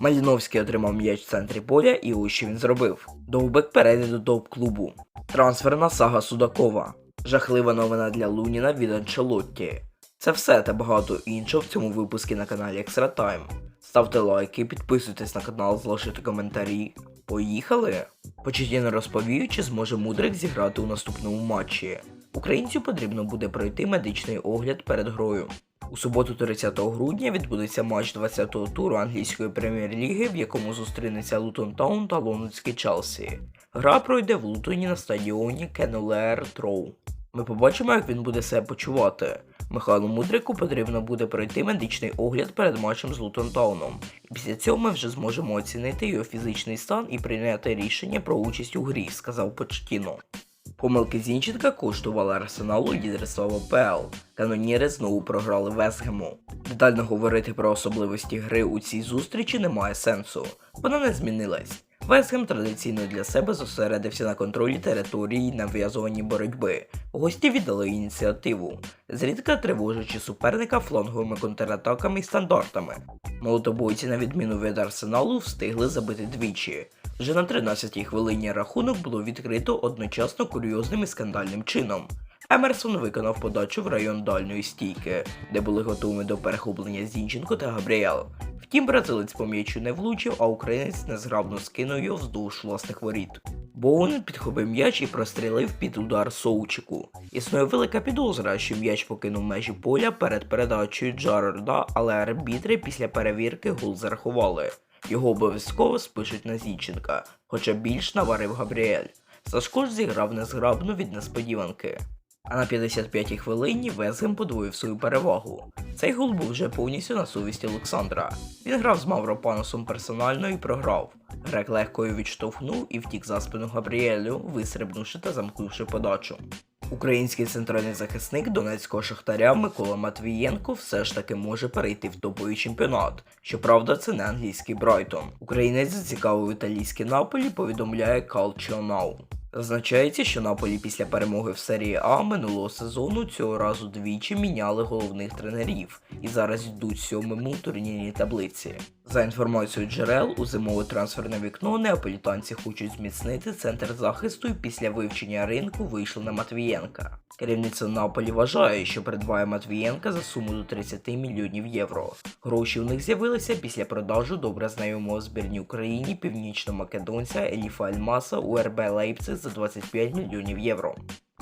Маліновський отримав м'яч в центрі поля і ось що він зробив. Довбек перейде до топ-клубу. Трансферна сага Судакова. Жахлива новина для Луніна від Анчелотті. Це все та багато іншого в цьому випуску на каналі Extra Time. Ставте лайки, підписуйтесь на канал, залишайте коментарі. Поїхали! Почетіно розповів, чи зможе Мудрик зіграти у наступному матчі. Українцю потрібно буде пройти медичний огляд перед грою. У суботу 30 грудня відбудеться матч 20-го туру англійської прем'єр-ліги, в якому зустрінеться Лутон Таун та лондонський Челсі. Гра пройде в Лутоні на стадіоні Кенолер Троу. Ми побачимо, як він буде себе почувати. Михайлу Мудрику потрібно буде пройти медичний огляд перед матчем з Лутон Тауном. Після цього ми вже зможемо оцінити його фізичний стан і прийняти рішення про участь у грі, сказав Почтіно. Помилки Зінченка коштували Арсеналу лідерства в АПЛ. Каноніри знову програли Весгему. Детально говорити про особливості гри у цій зустрічі немає сенсу. Вона не змінилась. Весгем традиційно для себе зосередився на контролі території і нав'язуванні боротьби. Гості віддали ініціативу, зрідка тривожачи суперника фланговими контратаками і стандартами. Молотобойці, на відміну від арсеналу, встигли забити двічі. Вже на 13-й хвилині рахунок було відкрито одночасно курйозним і скандальним чином. Емерсон виконав подачу в район дальньої стійки, де були готові до перехоплення Зінченко та Габріел. Втім, бразилець по м'ячу не влучив, а українець незграбно скинув його вздовж власних воріт. Боун підхопив м'яч і прострілив під удар Соучику. Існує велика підозра, що м'яч покинув межі поля перед передачею Джарарда, але арбітри після перевірки гол зарахували. Його обов'язково спишуть на Зінченка, хоча більш наварив Габріель. Сашко ж зіграв незграбно від несподіванки. А на 55-й хвилині Весгем подвоїв свою перевагу. Цей гол був вже повністю на совісті Олександра. Він грав з Мавропаносом персонально і програв. Грек легко його відштовхнув і втік за спину Габріелю, вистрибнувши та замкнувши подачу. Український центральний захисник донецького шахтаря Микола Матвієнко все ж таки може перейти в топовий чемпіонат. Щоправда, це не англійський Брайтон. Українець зацікавив італійське Наполі, повідомляє Calcio Now. Зазначається, що Наполі після перемоги в серії А минулого сезону цього разу двічі міняли головних тренерів і зараз йдуть сьомим у турнірній таблиці. За інформацією джерел, у зимове трансферне вікно неаполітанці хочуть зміцнити центр захисту і після вивчення ринку вийшли на Матвієнка. Керівництво Наполі вважає, що придбає Матвієнка за суму до 30 мільйонів євро. Гроші у них з'явилися після продажу добре знайомого збірній Україні північно-македонця Еліфа Альмаса у РБ Лейпциг за 25 мільйонів євро.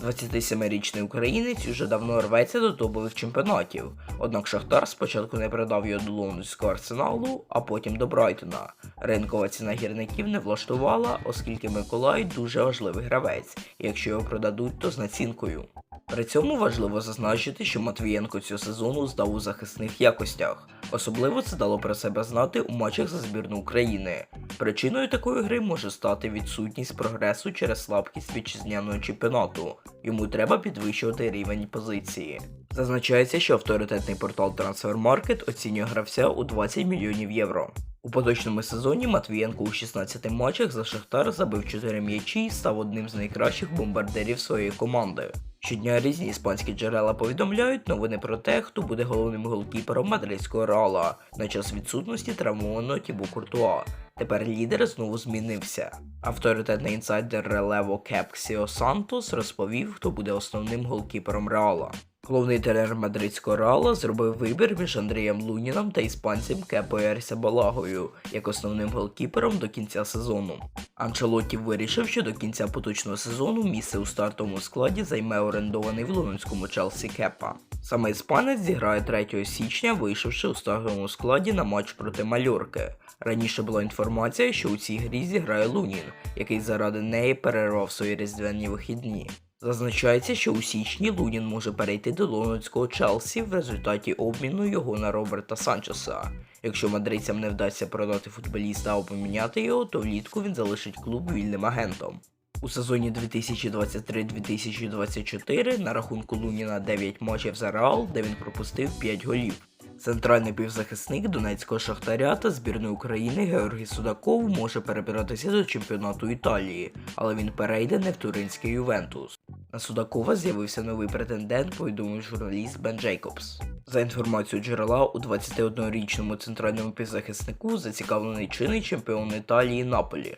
27-річний українець уже давно рветься до топових чемпіонатів, однак Шахтар спочатку не продав його до лондонського арсеналу, а потім до Брайтона. Ринкова ціна гірників не влаштувала, оскільки Миколай дуже важливий гравець, і якщо його продадуть, то з націнкою. При цьому важливо зазначити, що Матвієнко цього сезону здав у захисних якостях. Особливо це дало про себе знати у матчах за збірну України. Причиною такої гри може стати відсутність прогресу через слабкість вітчизняного чемпіонату. Йому треба підвищувати рівень позиції. Зазначається, що авторитетний портал Transfermarkt оцінює гравця у 20 мільйонів євро. У поточному сезоні Матвієнко у 16 матчах за Шахтар забив 4 м'ячі і став одним з найкращих бомбардирів своєї команди. Щодня різні іспанські джерела повідомляють новини про те, хто буде головним голкіпером мадридського реала на час відсутності травмованого Тібу Куртуа. Тепер лідер знову змінився. Авторитетний інсайдер Релево Кепксіо Сантос розповів, хто буде основним голкіпером реала. Головний тренер мадридського реала зробив вибір між Андрієм Луніном та іспанцем Кепо Балагою як основним голкіпером до кінця сезону. Анчелотті вирішив, що до кінця поточного сезону місце у стартовому складі займе орендований в лондонському Челсі Кепа. Саме іспанець зіграє 3 січня, вийшовши у стартовому складі на матч проти Мальорки. Раніше була інформація, що у цій грі зіграє Лунін, який заради неї перервав свої різдвяні вихідні. Зазначається, що у січні Лунін може перейти до лондонського Челсі в результаті обміну його на Роберта Санчеса. Якщо мадридцям не вдасться продати футболіста або поміняти його, то влітку він залишить клуб вільним агентом. У сезоні 2023-2024 на рахунку Луніна 9 матчів за Реал, де він пропустив 5 голів. Центральний півзахисник Донецького Шахтаря та збірної України Георгій Судаков може перебиратися до чемпіонату Італії, але він перейде не в туринський Ювентус. На Судакова з'явився новий претендент, повідомив журналіст Бен Джейкобс. За інформацією джерела, у 21-річному центральному півзахиснику зацікавлений чинний чемпіон Італії Наполі.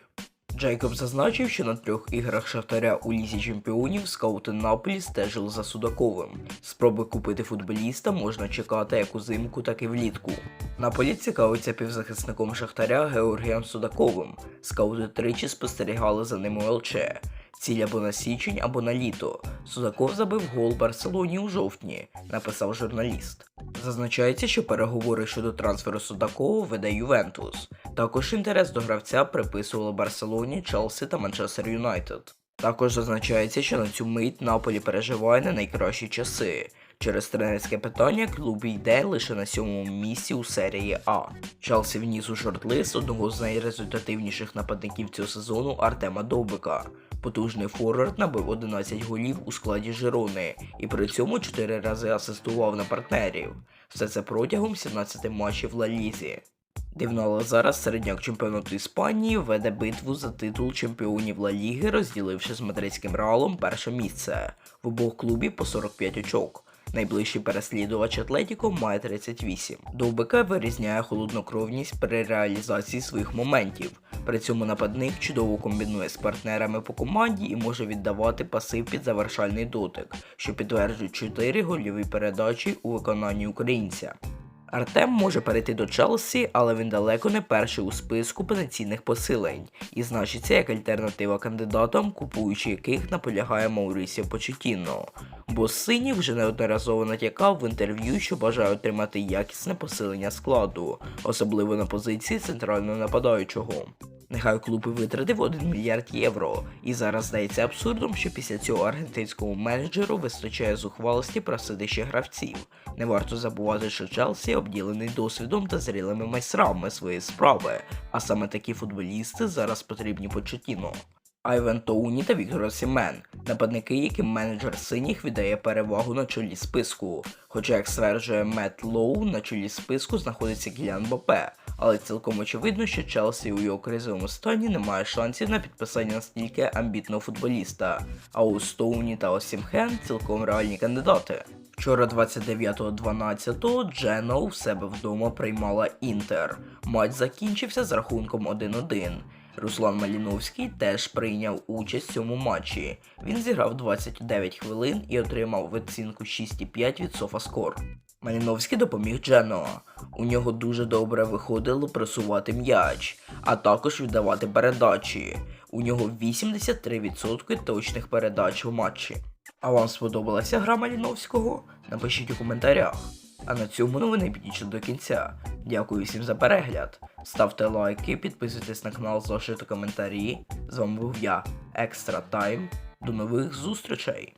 Джейкоб зазначив, що на трьох іграх Шахтаря у лізі чемпіонів скаути Наполі стежили за Судаковим. Спроби купити футболіста можна чекати як узимку, так і влітку. Наполі цікавиться півзахисником Шахтаря Георгієм Судаковим. Скаути тричі спостерігали за ним у ЛЧ. Ціль або на січень, або на літо. Судаков забив гол Барселоні у жовтні, написав журналіст. Зазначається, що переговори щодо трансферу Судакова веде Ювентус. Також інтерес до гравця приписували Барселоні, Челсі та Манчестер Юнайтед. Також зазначається, що на цю мить Наполі переживає не найкращі часи. Через тренерське питання клуб йде лише на сьомому місці у серії А. Челсі вніс у шорт-лист одного з найрезультативніших нападників цього сезону Артема Довбика. Потужний форвард набив 11 голів у складі Жирони і при цьому 4 рази асистував на партнерів. Все це протягом 17 матчів Ла Лізі. Дивно, зараз середняк чемпіонату Іспанії веде битву за титул чемпіонів Ла Ліги, розділивши з мадридським реалом перше місце. В обох клубів по 45 очок. Найближчий переслідувач Атлетіко має 38. Довбика вирізняє холоднокровність при реалізації своїх моментів. При цьому нападник чудово комбінує з партнерами по команді і може віддавати пасив під завершальний дотик, що підтверджують 4 гольові передачі у виконанні українця. Артем може перейти до Челсі, але він далеко не перший у списку потенційних посилень і значиться як альтернатива кандидатам, купуючи яких наполягає Маурісіо Почетіно. Бо синів вже неодноразово натякав в інтерв'ю, що бажає отримати якісне посилення складу, особливо на позиції центрального нападаючого. Нехай клуб і витратив 1 мільярд євро, і зараз здається абсурдом, що після цього аргентинському менеджеру вистачає зухвалості просити ще гравців. Не варто забувати, що Челсі обділений досвідом та зрілими майстрами своєї справи, а саме такі футболісти зараз потрібні Почетіно. Айвен Тоуні та Віктор Осімен, нападники, яким менеджер синіх віддає перевагу на чолі списку. Хоча, як стверджує Мет Лоу, на чолі списку знаходиться Кілян Бопе, але цілком очевидно, що Челсі у його кризовому стані не має шансів на підписання настільки амбітного футболіста, а у Стоуні та Осімхен цілком реальні кандидати. Вчора, 29.12, Джено у себе вдома приймала Інтер. Матч закінчився з рахунком 1-1. Руслан Маліновський теж прийняв участь в цьому матчі. Він зіграв 29 хвилин і отримав оцінку 6,5 від SofaScore. Маліновський допоміг Дженоа. У нього дуже добре виходило просувати м'яч, а також віддавати передачі. У нього 83% точних передач у матчі. А вам сподобалася гра Маліновського? Напишіть у коментарях. А на цьому новини підійшли до кінця. Дякую всім за перегляд. Ставте лайки, підписуйтесь на канал, залишайте коментарі. З вами був я, Екстра Тайм. До нових зустрічей!